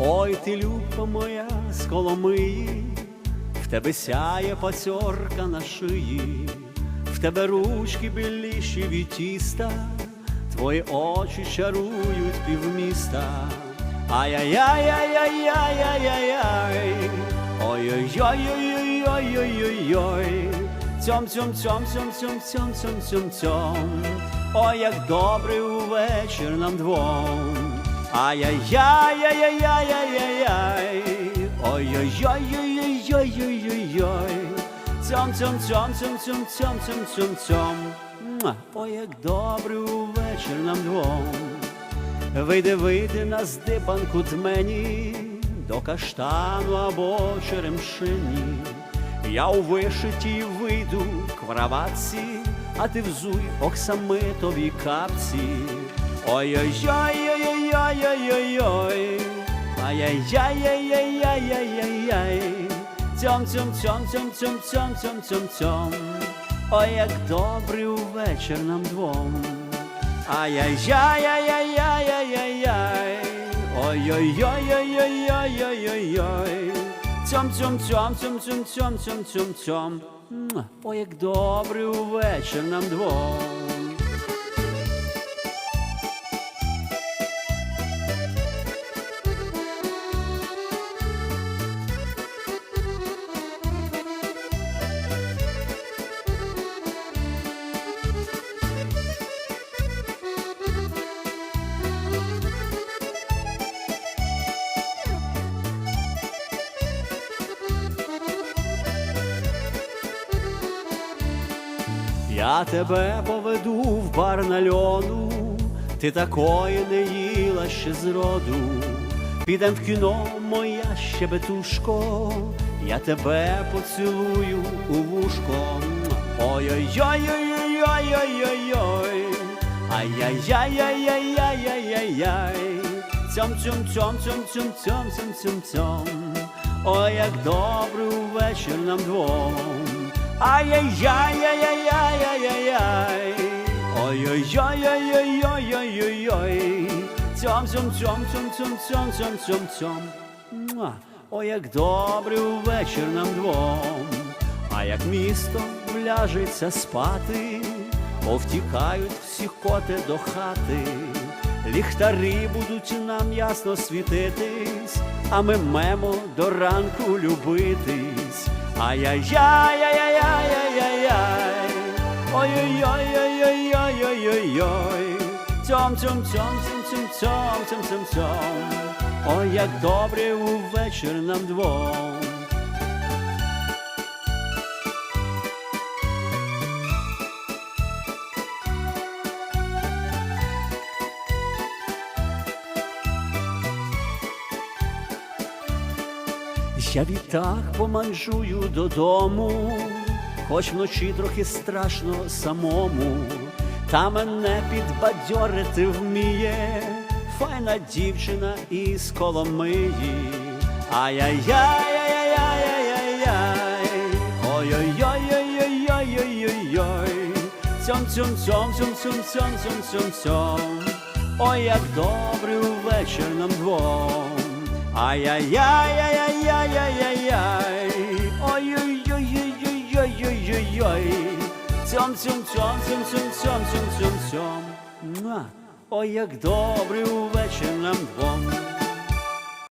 Ой ти, любка моя з Коломиї, в тебе сяє пацьорка на шиї, в тебе ручки біліші від тіста, твої очі чарують півміста. Ай-яй-яй-яй-яй-яй-яй-яй-яй, ой-ой-ой-ой-ой-ой-ой-ой-ой, цьом-цьом-цьом-цьом-цьом-цьом-цьом-цьом, ой, як добрий увечір нам двом. Ай-яй-яй-яй-яй-яй-яй-яй, ой-ой-ой-ой-ой-ой-ой-ой, цьом цьом цьом цьом цьом цьом цьом цьом цьом, ой, як добрий увечір нам двом. Вийди, вийди на здибанку тмені, до каштану або черемшині. Я у вишитій вийду краватці, а ти взуй оксамитові капці. Ой-ой-ой-ой-ой-ой-ой-ой, ай-яй-яй-яй-яй-яй-яй-яй, цьом цьом цьом цьом цьом цьом цьом цьом цьом, ой, як добрий увечір нам двом. Ай-яй-яй-яй-яй-яй-яй-яй, ой-ой-ой-ой-ой-ой-ой-ой, цьом цьом цьом цьом цьом цьом цьом цьом цьом, ой, як добрий увечір нам двом. Я тебе поведу в бар на льону, ти такої не їла ще зроду, підем в кіно, моя щебетушко, я тебе поцілую у вушко. Ой-ой-ой-ой-ой-ой-ой-ой, ай-яй-яй-яй-яй-яй-яй-яй, цьом-цьом-цьом-цьом-цьом-цьом-цьом-цьом, ой, як добрий вечір нам двом. Ай-яй-яй-яй-яй-яй-яй-яй. Ой-ой-ой-ой-ой-ой-ой-ой. Цьом-цьом-цьом-цьом-цьом-цьом-цьом-цьом. О, як добре увечір нам двом, а як місто вляжеться спати, повтікають всі коти до хати, ліхтарі будуть нам ясно світитись, а ми мемо до ранку любитись. Ай-яй-яй-яй цьом цьом, ой, як добре увечір нам двом. Я відтак поманжую додому, хоч вночі трохи страшно самому, та мене підбадьорити вміє, файна дівчина із Коломиї. Ай-яй-яй-яй-яй-яй-яй, ой-ой-ой-ой-ой-ой-ой-ой, цьом-цьом-цьом-цьом-цьом-цьом-цьом-цьом, ой, як добре увечір нам двом. Ай-яй-яй-яй-яй-яй-яй. Цьом цьом цьом цьом цьом цьом цьом цьом цьом. Ой, як добре увечір нам двом.